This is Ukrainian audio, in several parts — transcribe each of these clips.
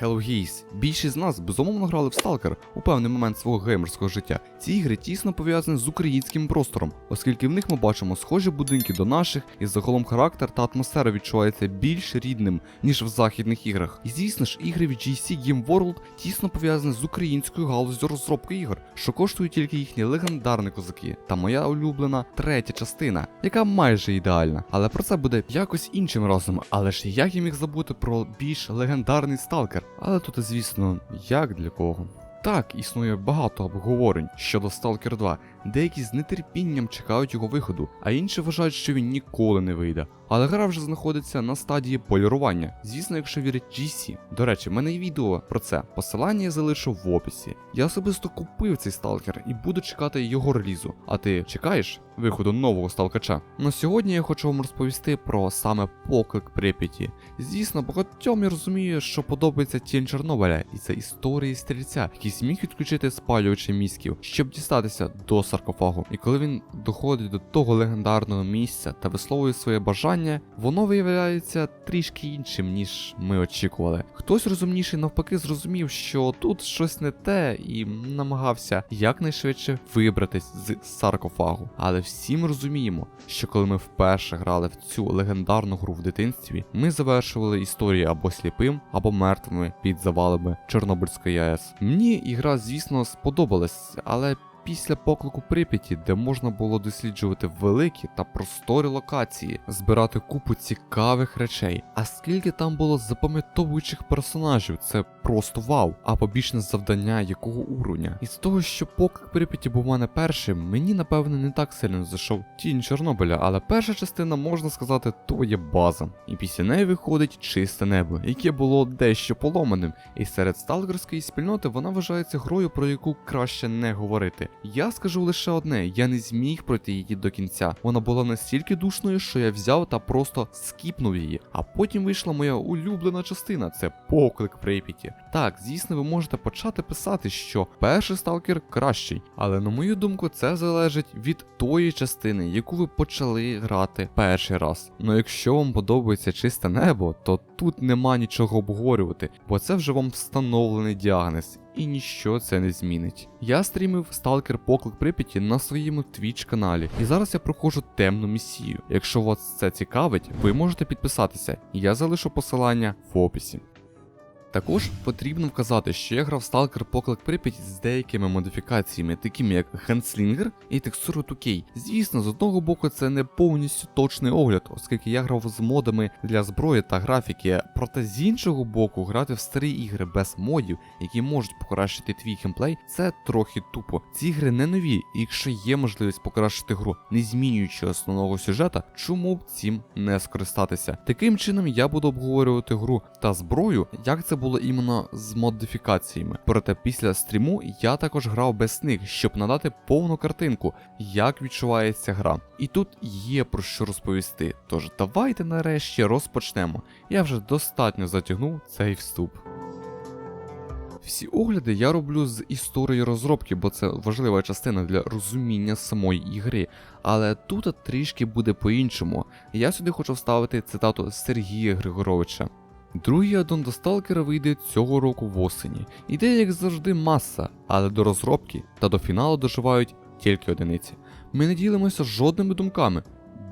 Hello Gays. Більшість з нас безумовно грали в Stalker у певний момент свого геймерського життя. Ці ігри тісно пов'язані з українським простором, оскільки в них ми бачимо схожі будинки до наших, і загалом характер та атмосфера відчувається більш рідним, ніж в західних іграх. І звісно ж, ігри від GC Game World тісно пов'язані з українською галузю розробки ігор, що коштують тільки їхні легендарні козаки, та моя улюблена третя частина, яка майже ідеальна. Але про це буде якось іншим разом. Але ж як я міг забути про більш легендарний сталкер? Але тут, звісно, як для кого. Так, існує багато обговорень щодо Stalker 2. Деякі з нетерпінням чекають його виходу, а інші вважають, що він ніколи не вийде. Але гра вже знаходиться на стадії полірування, звісно, якщо вірять GC. До речі, в мене є відео про це. Посилання я залишу в описі. Я особисто купив цей сталкер і буду чекати його релізу. А ти чекаєш виходу нового сталкача? Ну сьогодні я хочу вам розповісти про саме поклик Прип'яті. Звісно, багатьом я розумію, що подобається тінь Чорнобиля, і це історії стрільця, який зміг відключити спалювачі мізків, щоб дістатися до саркофагу. І коли він доходить до того легендарного місця та висловлює своє бажання, воно виявляється трішки іншим, ніж ми очікували. Хтось розумніший навпаки зрозумів, що тут щось не те, і намагався якнайшвидше вибратись з саркофагу. Але всі ми розуміємо, що коли ми вперше грали в цю легендарну гру в дитинстві, ми завершували історії або сліпим, або мертвими під завалами Чорнобильської АЕС. Мені ігра, звісно, сподобалась, але. Після поклику Прип'яті, де можна було досліджувати великі та просторі локації, збирати купу цікавих речей. А скільки там було запам'ятовуючих персонажів, це просто вау. А побічне завдання якого уровня. І з того, що поклик Прип'яті був мене першим, мені напевно не так сильно зайшов тінь Чорнобиля, але перша частина, можна сказати, то є база. І після неї виходить чисте небо, яке було дещо поломаним. І серед сталкерської спільноти вона вважається грою, про яку краще не говорити. Я скажу лише одне: я не зміг пройти її до кінця. Вона була настільки душною, що я взяв та просто скіпнув її. А потім вийшла моя улюблена частина це поклик Прип'яті. Так, звісно, ви можете почати писати, що перший сталкер кращий, але на мою думку, це залежить від тої частини, яку ви почали грати перший раз. Ну якщо вам подобається чисте небо, то тут нема нічого обговорювати, бо це вже вам встановлений діагноз. І ніщо це не змінить. Я стрімив Stalker Поклик Прип'яті на своєму Twitch каналі, і зараз я проходжу темну місію. Якщо вас це цікавить, ви можете підписатися, я залишу посилання в описі. Також потрібно вказати, що я грав Stalker Поклик Прип'ять з деякими модифікаціями, такими як Генслінгер і текстуру 2K. Звісно, з одного боку, це не повністю точний огляд, оскільки я грав з модами для зброї та графіки. Проте з іншого боку, грати в старі ігри без модів, які можуть покращити твій геймплей, це трохи тупо. Ці ігри не нові, і якщо є можливість покращити гру, не змінюючи основного сюжета, чому б цим не скористатися? Таким чином я буду обговорювати гру та зброю, як це було іменно з модифікаціями. Проте після стріму я також грав без них, щоб надати повну картинку, як відчувається гра. І тут є про що розповісти. Тож давайте нарешті розпочнемо. Я вже достатньо затягнув цей вступ. Всі огляди я роблю з історії розробки, бо це важлива частина для розуміння самої ігри. Але тут трішки буде по-іншому. Я сюди хочу вставити цитату Сергія Григоровича. Другий аддон до Сталкера вийде цього року в осені. Ідея, як завжди, маса, але до розробки та до фіналу доживають тільки одиниці. Ми не ділимося жодними думками,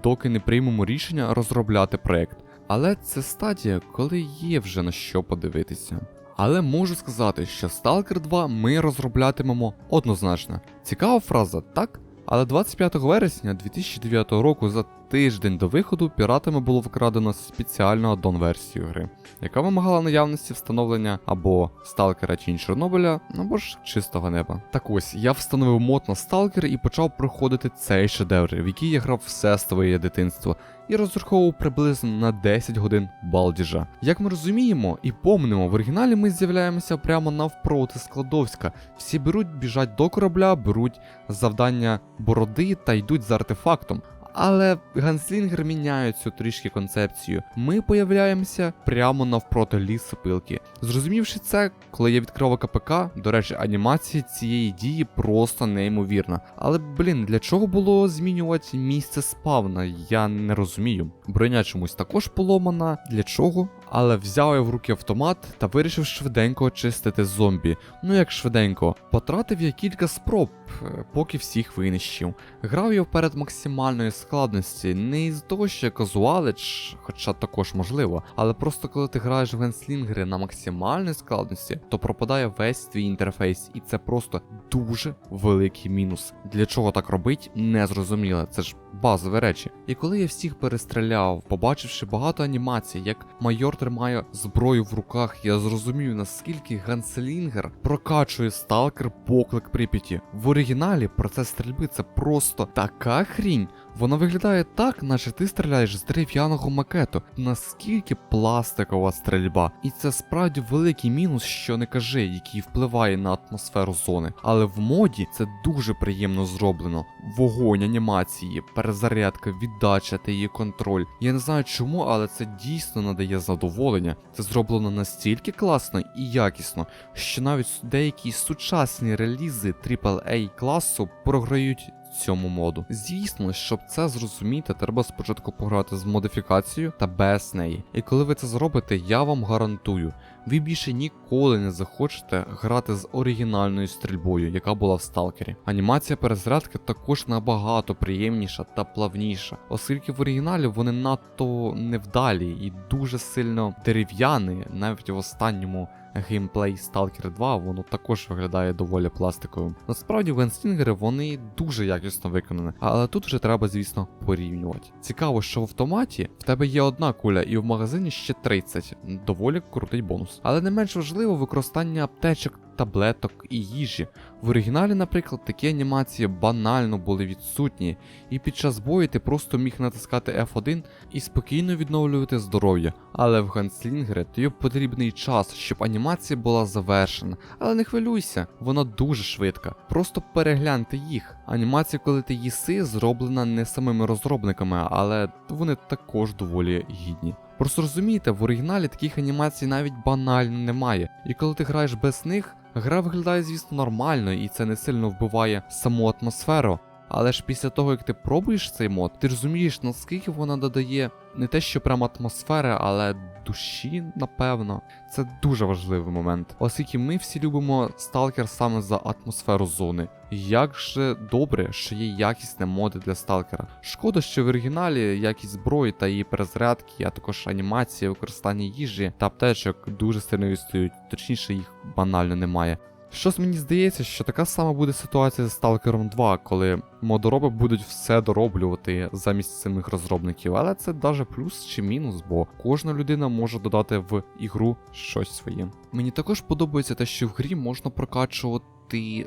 доки не приймемо рішення розробляти проект. Але це стадія, коли є вже на що подивитися. Але можу сказати, що Stalker 2 ми розроблятимемо однозначно. Цікава фраза, так? Але 25 вересня 2009 року за тиждень до виходу піратами було вкрадено спеціальну аддон-версію гри, яка вимагала наявності встановлення або сталкера Тінь Чорнобиля, або ж чистого неба. Так ось я встановив мод на сталкер і почав проходити цей шедевр, в який я грав все своє дитинство. І розраховував приблизно на 10 годин балдіжа. Як ми розуміємо і помнимо, в оригіналі ми з'являємося прямо навпроти Складовська. Всі беруть, біжать до корабля, беруть завдання бороди та йдуть за артефактом. Але Ганслінгер міняє цю трішки концепцію. Ми появляємося прямо навпроти лісопилки. Зрозумівши це, коли я відкрив КПК, до речі, анімація цієї дії просто неймовірна. Але блін, для чого було змінювати місце спавна? Я не розумію. Броня чомусь також поломана. Для чого? Але взяв я в руки автомат та вирішив швиденько очистити зомбі. Ну як швиденько, потратив я кілька спроб, е, поки всіх винищив. Грав я вперед максимальної складності, не із того, що я казуалич, хоча також можливо, але просто коли ти граєш в генслінгери на максимальній складності, то пропадає весь твій інтерфейс, і це просто дуже великий мінус. Для чого так робить, не зрозуміло. Це ж базові речі. І коли я всіх перестріляв, побачивши багато анімацій, як майор тримає зброю в руках, я зрозумів, наскільки ганслінгер прокачує сталкер поклик Прип'яті. В оригіналі процес стрільби це просто така хрінь. Воно виглядає так, наче ти стріляєш з дерев'яного макету. Наскільки пластикова стрільба. І це справді великий мінус, що не кажи, який впливає на атмосферу зони. Але в моді це дуже приємно зроблено. Вогонь, анімації, перезарядка, віддача та її контроль. Я не знаю чому, але це дійсно надає задоволення. Це зроблено настільки класно і якісно, що навіть деякі сучасні релізи AAA класу програють цьому моду. Звісно, щоб це зрозуміти, треба спочатку пограти з модифікацією та без неї. І коли ви це зробите, я вам гарантую, ви більше ніколи не захочете грати з оригінальною стрільбою, яка була в сталкері. Анімація перезарядки також набагато приємніша та плавніша, оскільки в оригіналі вони надто невдалі і дуже сильно дерев'яні, навіть в останньому геймплей Stalker 2, воно також виглядає доволі пластиковим. Насправді венстінгери вони дуже якісно виконані, але тут вже треба, звісно, порівнювати. Цікаво, що в автоматі в тебе є одна куля, і в магазині ще 30. Доволі крутий бонус. Але не менш важливо використання аптечок. Таблеток і їжі. В оригіналі, наприклад, такі анімації банально були відсутні, і під час бою ти просто міг натискати F1 і спокійно відновлювати здоров'я. Але в ганслінгери тобі потрібний час, щоб анімація була завершена. Але не хвилюйся, вона дуже швидка. Просто перегляньте їх. Анімація, коли ти їси, зроблена не самими розробниками, але вони також доволі гідні. Просто розумієте, в оригіналі таких анімацій навіть банально немає. І коли ти граєш без них, гра виглядає, звісно, нормально, і це не сильно вбиває саму атмосферу. Але ж після того, як ти пробуєш цей мод, ти розумієш, наскільки вона додає не те, що прямо атмосфери, але душі, напевно. Це дуже важливий момент, оскільки ми всі любимо сталкер саме за атмосферу зони. Як же добре, що є якісні моди для сталкера. Шкода, що в оригіналі якість зброї та її перезарядки, а також анімація, використання їжі та аптечок дуже сильно відстають, точніше їх банально немає. Щось мені здається, що така сама буде ситуація з Stalker 2, коли модороби будуть все дороблювати замість самих розробників, але це даже плюс чи мінус, бо кожна людина може додати в ігру щось своє. Мені також подобається те, що в грі можна прокачувати.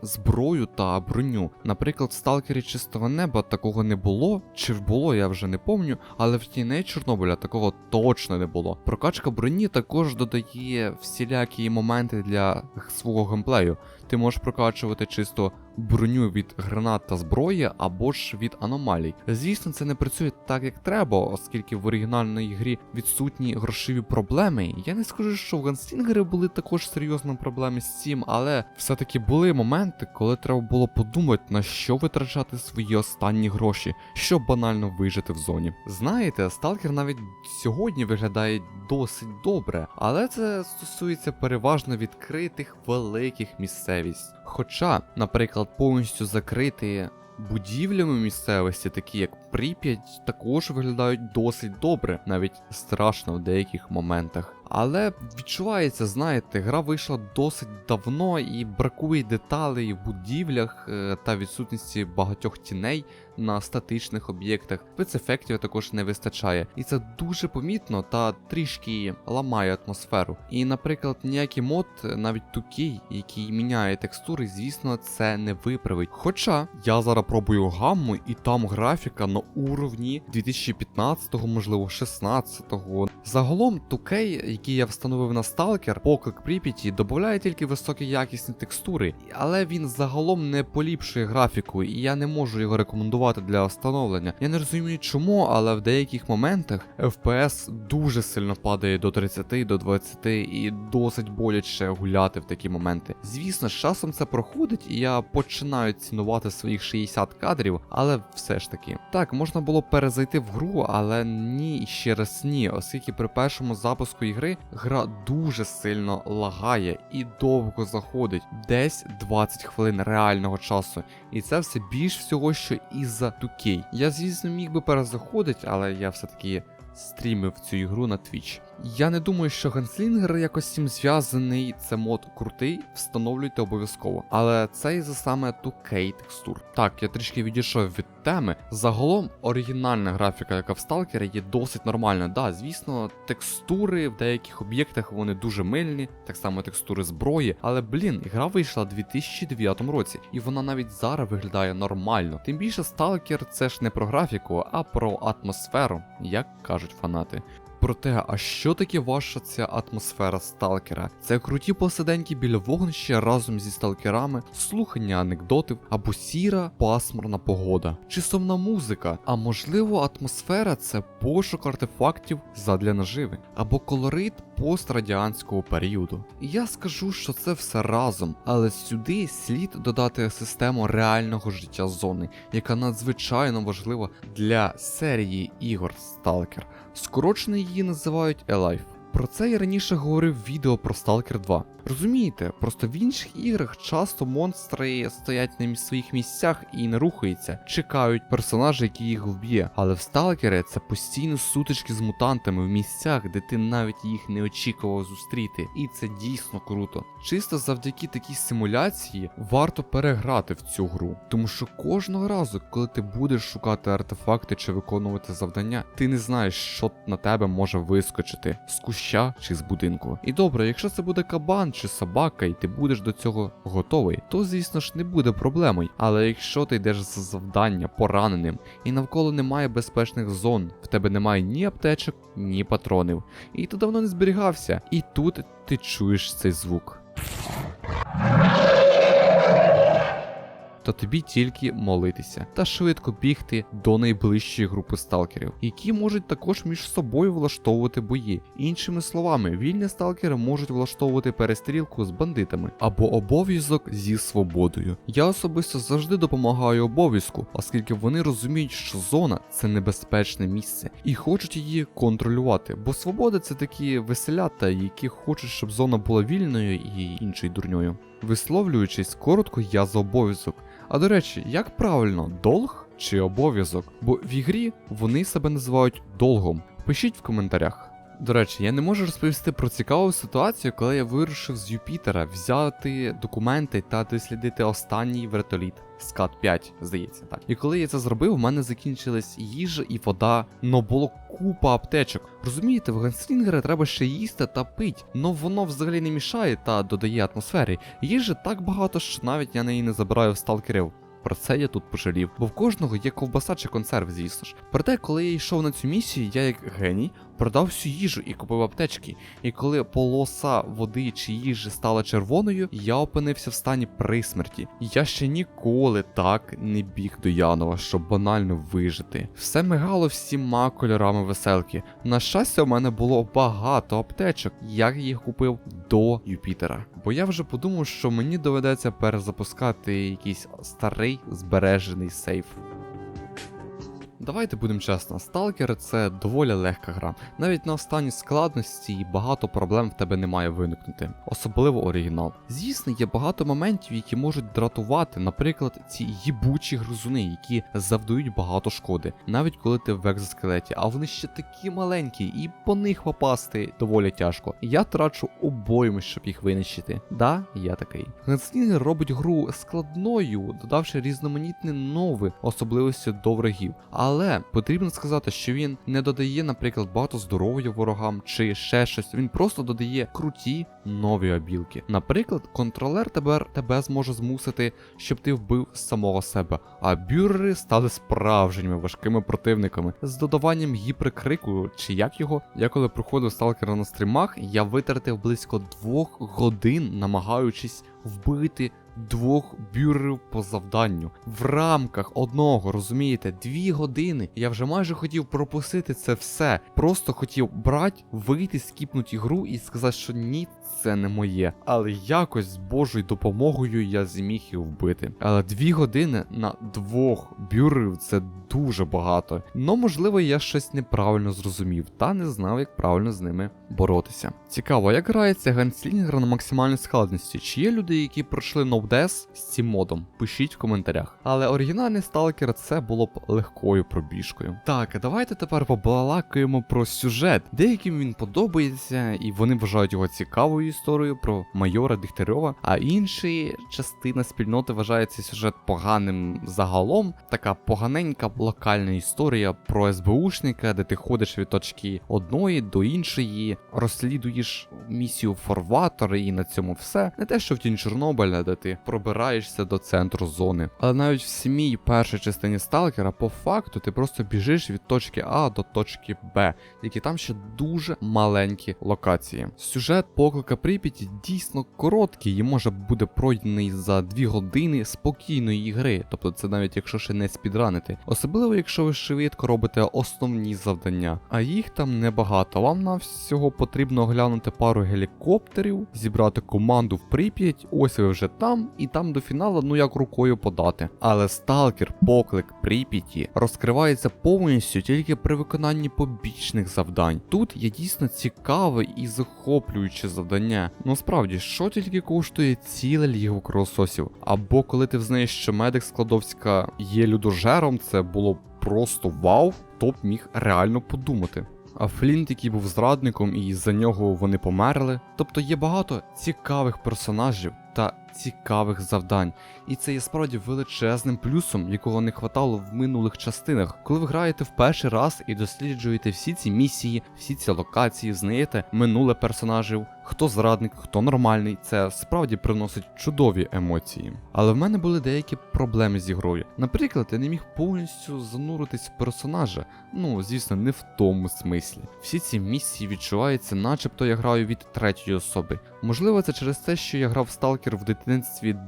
Зброю та броню. Наприклад, в сталкері чистого неба такого не було, чи було, я вже не помню, але в тіней Чорнобиля такого точно не було. Прокачка броні також додає всілякі моменти для свого геймплею. Ти можеш прокачувати чисто броню від гранат та зброї або ж від аномалій. Звісно, це не працює так, як треба, оскільки в оригінальній грі відсутні грошові проблеми. Я не скажу, що в Ганслінгери були також серйозні проблеми з цим, але все-таки були моменти, коли треба було подумати, на що витрачати свої останні гроші, щоб банально вижити в зоні. Знаєте, сталкер навіть сьогодні виглядає досить добре, але це стосується переважно відкритих великих місцевість. Хоча, наприклад, повністю закриті будівлями місцевості, такі як Прип'ять, також виглядають досить добре, навіть страшно в деяких моментах. Але відчувається, знаєте, гра вийшла досить давно і бракує деталей в будівлях е, та відсутності багатьох тіней на статичних об'єктах. Спецефектів також не вистачає, і це дуже помітно та трішки ламає атмосферу. І, наприклад, ніякий мод, навіть тукий, який міняє текстури, звісно, це не виправить. Хоча я зараз пробую гамму, і там графіка на уровні 2015-го, можливо, 16-го. Загалом, тукей, який я встановив на Stalker, поклик Прип'яті, додає тільки високі якісні текстури, але він загалом не поліпшує графіку, і я не можу його рекомендувати для встановлення. Я не розумію чому, але в деяких моментах FPS дуже сильно падає до 30, до 20 і досить боляче гуляти в такі моменти. Звісно, з часом це проходить, і я починаю цінувати своїх 60 кадрів, але все ж таки. Так, можна було перезайти в гру, але ні, ще раз ні, оскільки при першому запуску ігри гра дуже сильно лагає і довго заходить, десь 20 хвилин реального часу. І це все більш всього, що із-за 2K. Я, звісно, міг би перезаходити, але я все-таки стрімив цю ігру на Twitch. Я не думаю, що ганслінгер якось цим зв'язаний. Це мод крутий, встановлюйте обов'язково. Але це із-за саме 2K текстур. Так, я трішки відійшов від теми. Загалом оригінальна графіка, яка в Сталкері, є досить нормальна. Да, звісно, текстури в деяких об'єктах вони дуже мильні, так само текстури зброї. Але блін, гра вийшла у 2009 році, і вона навіть зараз виглядає нормально. Тим більше Сталкер це ж не про графіку, а про атмосферу, як кажуть фанати. Про те, а що таке ваша ця атмосфера сталкера? Це круті посиденьки біля вогнища разом зі сталкерами, слухання анекдотів або сіра пасмурна погода, чи сумна музика, а можливо, атмосфера це пошук артефактів задля наживи, або колорит пострадіанського періоду. Я скажу, що це все разом, але сюди слід додати систему реального життя зони, яка надзвичайно важлива для серії ігор Stalker. Скорочено її називають Alive. Про це я раніше говорив в відео про Stalker 2. Розумієте, просто в інших іграх часто монстри стоять на своїх місцях і не рухаються, чекають персонажа, який їх вб'є. Але в Сталкері це постійно сутички з мутантами в місцях, де ти навіть їх не очікував зустріти. І це дійсно круто. Чисто завдяки такій симуляції варто переграти в цю гру, тому що кожного разу, коли ти будеш шукати артефакти чи виконувати завдання, ти не знаєш, що на тебе може вискочити куща чи з будинку. І добре, якщо це буде кабан чи собака, і ти будеш до цього готовий, то звісно ж не буде проблемою. Але якщо ти йдеш за завдання пораненим і навколо немає безпечних зон, в тебе немає ні аптечок, ні патронів, і ти давно не зберігався, і тут ти чуєш цей звук. То тобі тільки молитися та швидко бігти до найближчої групи сталкерів, які можуть також між собою влаштовувати бої. Іншими словами, вільні сталкери можуть влаштовувати перестрілку з бандитами або обов'язок зі свободою. Я особисто завжди допомагаю обов'язку, оскільки вони розуміють, що зона це небезпечне місце і хочуть її контролювати. Бо свобода це такі веселята, які хочуть, щоб зона була вільною і іншою дурньою. Висловлюючись коротко, я за обов'язок. А до речі, як правильно, долг чи обов'язок? Бо в ігрі вони себе називають долгом. Пишіть в коментарях. До речі, я не можу розповісти про цікаву ситуацію, коли я вирушив з Юпітера взяти документи та дослідити останній вертоліт. Скат 5, здається, так. І коли я це зробив, у мене закінчилась їжа і вода, но було купа аптечок. Розумієте, в ганслінгера треба ще їсти та пить, но воно взагалі не мішає та додає атмосфері. Їжі так багато, що навіть я неї не забираю в сталкерів. Про це я тут пожалів, бо в кожного є ковбаса чи консерв, звісно ж. Проте, коли я йшов на цю місію, я як геній продав всю їжу і купив аптечки. І коли полоса води чи їжі стала червоною, я опинився в стані присмерті. Я ще ніколи так не біг до Янова, щоб банально вижити. Все мигало всіма кольорами веселки. На щастя, у мене було багато аптечок, я їх купив до Юпітера. Бо я вже подумав, що мені доведеться перезапускати якийсь старий збережений сейф. Давайте будемо чесно, Сталкер це доволі легка гра. Навіть на останній складності багато проблем в тебе не має виникнути, особливо оригінал. Звісно, є багато моментів, які можуть дратувати, наприклад, ці їбучі гризуни, які завдають багато шкоди, навіть коли ти в екзоскелеті, а вони ще такі маленькі, і по них попасти доволі тяжко. Я трачу обойми, щоб їх винищити. Да, я такий. Генслінгер робить гру складною, додавши різноманітні нові особливості до врагів. Але потрібно сказати, що він не додає, наприклад, багато здоров'я ворогам чи ще щось. Він просто додає круті нові обілки. Наприклад, контролер тепер тебе зможе змусити, щоб ти вбив самого себе. А бюрери стали справжніми важкими противниками з додаванням гіперкрику, чи як його. Я коли проходив сталкера на стрімах, я витратив близько двох годин, намагаючись вбити двох бюрерів по завданню. В рамках одного, розумієте, дві години. Я вже майже хотів пропустити це все. Просто хотів брати, вийти, скіпнути гру і сказати, що ні, це не моє. Але якось з Божою допомогою я зміг їх вбити. Але дві години на двох бюрерів це дуже багато. Ну, можливо, я щось неправильно зрозумів та не знав, як правильно з ними боротися. Цікаво, як грається Ганслінгер на максимальній складності? Чи є люди, які пройшли ноудес з цим модом? Пишіть в коментарях. Але оригінальний сталкер це було б легкою пробіжкою. Так, давайте тепер побалакаємо про сюжет. Деяким він подобається, і вони вважають його цікавою історією про майора Дегтярьова, а інші частина спільноти вважає цей сюжет поганим загалом. Така поганенька локальна історія про СБУшника, де ти ходиш від точки одної до іншої, розслідуєш місію Форватор і на цьому все. Не те, що в тінь Чорнобиля, де ти пробираєшся до центру зони. Але навіть в самій першій частині Сталкера, по факту, ти просто біжиш від точки А до точки Б, які там ще дуже маленькі локації. Сюжет поклика Прип'яті дійсно короткий і може буде пройдений за 2 години спокійної гри, тобто це навіть якщо ще не спідранити. Особливо, якщо ви швидко робите основні завдання, а їх там небагато. Вам на всього потрібно оглянути пару гелікоптерів, зібрати команду в Прип'ять, ось ви вже там, і там до фіналу, ну як рукою подати. Але сталкер, поклик Прип'яті розкривається повністю тільки при виконанні побічних завдань. Тут є дійсно цікаве і захоплююче завдання. Ну справді, що тільки коштує ціле ліго кровососів. Або коли ти взнаєш, що медик Складовська є людожером, це було просто вау, хто б міг реально подумати. А Флінт, який був зрадником, і за нього вони померли. Тобто є багато цікавих персонажів та цікавих завдань. І це є справді величезним плюсом, якого не хватало в минулих частинах. Коли ви граєте в перший раз і досліджуєте всі ці місії, всі ці локації, знаєте минуле персонажів, хто зрадник, хто нормальний, це справді приносить чудові емоції. Але в мене були деякі проблеми з ігрою. Наприклад, я не міг повністю зануритись в персонажа. Ну, звісно, не в тому смислі. Всі ці місії відчуваються, начебто я граю від третьої особи. Можливо, це через те, що я грав Сталкер в дитинстві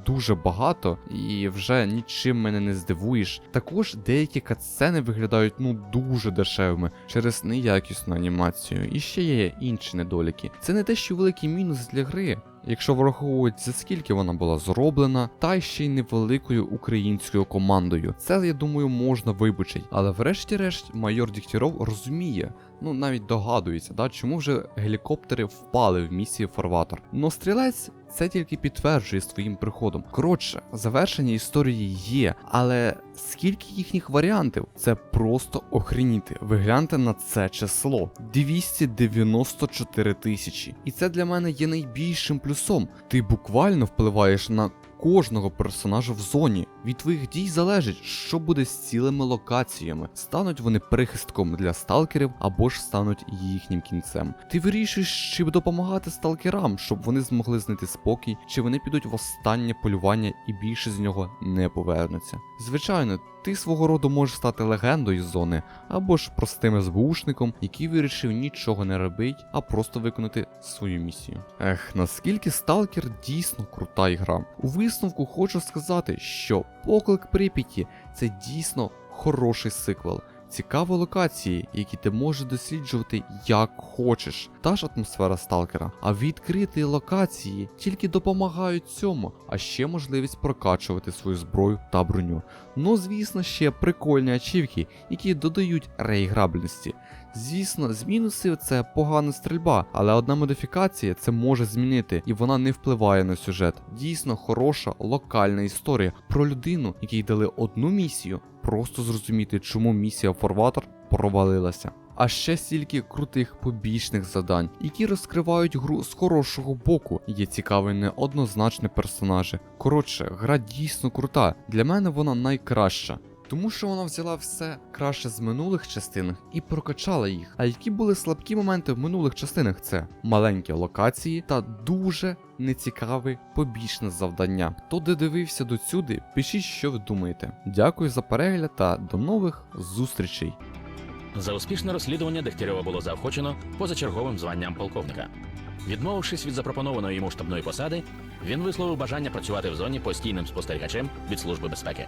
дуже багато і вже нічим мене не здивуєш. Також деякі катсцени виглядають ну дуже дешевими через неякісну анімацію. І ще є інші недоліки. Це не те, що великий мінус для гри. Якщо враховують за скільки вона була зроблена, та ще й невеликою українською командою. Це, я думаю, можна вибачити. Але врешті-решт майор Дігтяров розуміє, ну навіть догадується, да, чому вже гелікоптери впали в місії Форватор. Но стрілець це тільки підтверджує своїм приходом. Коротше, завершення історії є, але скільки їхніх варіантів? Це просто охреніти. Ви гляньте на це число 294 тисячі. І це для мене є найбільшим плюсом. Ти буквально впливаєш на кожного персонажа в зоні. Від твоїх дій залежить, що буде з цілими локаціями. Стануть вони прихистком для сталкерів або ж стануть їхнім кінцем. Ти вирішуєш, чи допомагати сталкерам, щоб вони змогли знайти спокій, чи вони підуть в останнє полювання і більше з нього не повернуться. Звичайно, ти свого роду можеш стати легендою зони, або ж простим СБУшником, який вирішив нічого не робити, а просто виконати свою місію. Ех, наскільки Сталкер дійсно крута ігра. У висновку хочу сказати, що поклик Прип'яті це дійсно хороший сиквел. Цікаві локації, які ти можеш досліджувати як хочеш. Та ж атмосфера сталкера. А відкриті локації тільки допомагають цьому, а ще можливість прокачувати свою зброю та броню. Ну, звісно, ще прикольні ачівки, які додають реіграбельності. Звісно, з мінусів це погана стрільба, але одна модифікація це може змінити, і вона не впливає на сюжет. Дійсно хороша локальна історія про людину, якій дали одну місію, просто зрозуміти, чому місія Форватор провалилася. А ще стільки крутих побічних завдань, які розкривають гру з хорошого боку. Є цікаві неоднозначні персонажі. Коротше, гра дійсно крута. Для мене вона найкраща. Тому що вона взяла все краще з минулих частин і прокачала їх. А які були слабкі моменти в минулих частинах? Це маленькі локації та дуже нецікаве побічне завдання. Хто додивився до сюди, пишіть, що ви думаєте. Дякую за перегляд та до нових зустрічей. За успішне розслідування Дегтярьова було заохочено позачерговим званням полковника. Відмовившись від запропонованої йому штабної посади, він висловив бажання працювати в зоні постійним спостерігачем від Служби безпеки.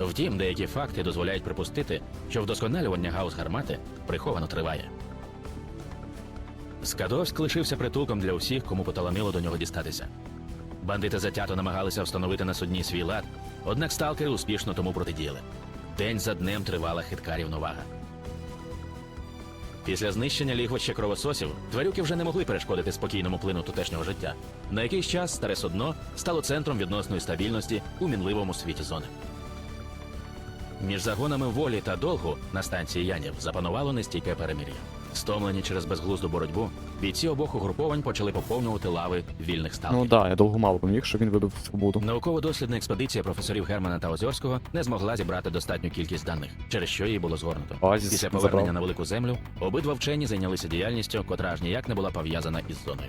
Втім, деякі факти дозволяють припустити, що вдосконалювання гаус гармати приховано триває. Скадовськ лишився притулком для усіх, кому поталанило до нього дістатися. Бандити затято намагалися встановити на судні свій лад, однак сталкери успішно тому протидіяли. День за днем тривала хитка рівновага. Після знищення лігвища кровососів тварюки вже не могли перешкодити спокійному плину тутешнього життя. На якийсь час старе судно стало центром відносної стабільності у мінливому світі зони. Між загонами волі та долгу на станції Янів запанувало нестійке перемир'я. Стомлені через безглузду боротьбу, бійці обох угруповань почали поповнювати лави вільних сталкерів. Ну да, я довго мало поміг, що він вибив свободу. Науково-дослідна експедиція професорів Германа та Озерського не змогла зібрати достатню кількість даних, через що її було згорнуто. Оазіс Після повернення забрав. на велику землю обидва вчені зайнялися діяльністю, котра аж ніяк не була пов'язана із зоною.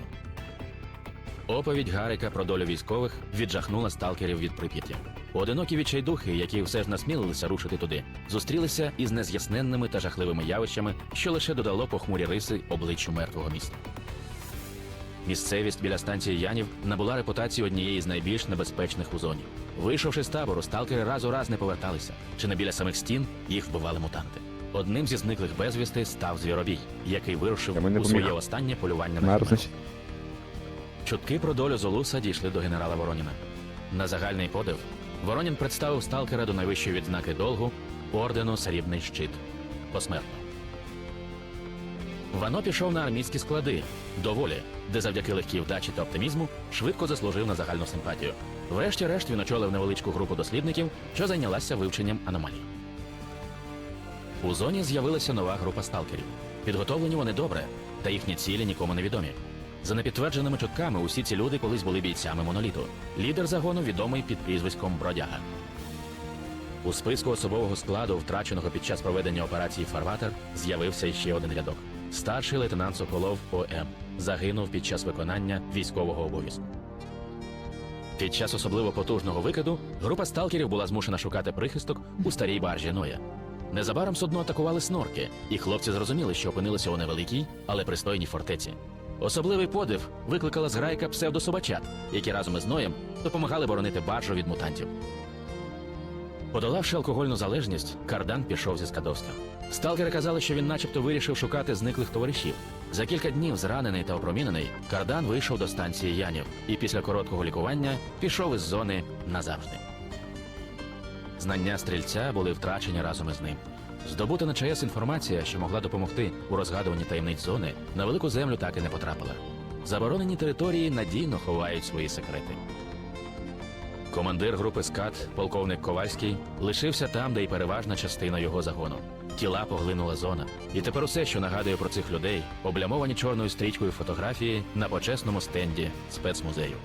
Оповідь Гарика про долю військових віджахнула сталкерів від Прип'яті. Одинокі відчайдухи, які все ж насмілилися рушити туди, зустрілися із нез'ясненними та жахливими явищами, що лише додало похмурі риси обличчю мертвого міста. Місцевість біля станції Янів набула репутацію однієї з найбільш небезпечних у зоні. Вийшовши з табору, сталкери раз у раз не поверталися, чи не біля самих стін їх вбивали мутанти. Одним зі зниклих безвісти став звіробій, який вирушив у своє останнє полювання на хімеру. Чутки про долю Золуса дійшли до генерала Вороніна. На загальний подив Воронін представив сталкера до найвищої відзнаки долгу ордену Срібний щит. Посмертно. Вано пішов на армійські склади до волі, де завдяки легкій вдачі та оптимізму швидко заслужив на загальну симпатію. Врешті-решт він очолив невеличку групу дослідників, що зайнялася вивченням аномалій. У зоні з'явилася нова група сталкерів. Підготовлені вони добре, та їхні цілі нікому не відомі. За непідтвердженими чутками, усі ці люди колись були бійцями моноліту. Лідер загону відомий під прізвиськом Бродяга. У списку особового складу, втраченого під час проведення операції Фарватер, з'явився іще один рядок. Старший лейтенант Соколов ОМ загинув під час виконання військового обов'язку. Під час особливо потужного викиду група сталкерів була змушена шукати прихисток у старій баржі Ноя. Незабаром судно атакували снорки, і хлопці зрозуміли, що опинилися у невеликій, але пристойній фортеці. Особливий подив викликала зграйка псевдособачат, які разом із Ноєм допомагали боронити баржу від мутантів. Подолавши алкогольну залежність, Кардан пішов зі Скадовська. Сталкери казали, що він начебто вирішив шукати зниклих товаришів. За кілька днів, зранений та опромінений, Кардан вийшов до станції Янів і після короткого лікування пішов із зони назавжди. Знання стрільця були втрачені разом із ним. Здобута на ЧАЕС інформація, що могла допомогти у розгадуванні таємниць зони, на велику землю так і не потрапила. Заборонені території надійно ховають свої секрети. Командир групи СКАТ, полковник Ковальський, лишився там, де й переважна частина його загону. Тіла поглинула зона. І тепер усе, що нагадує про цих людей, облямовані чорною стрічкою фотографії на почесному стенді спецмузею.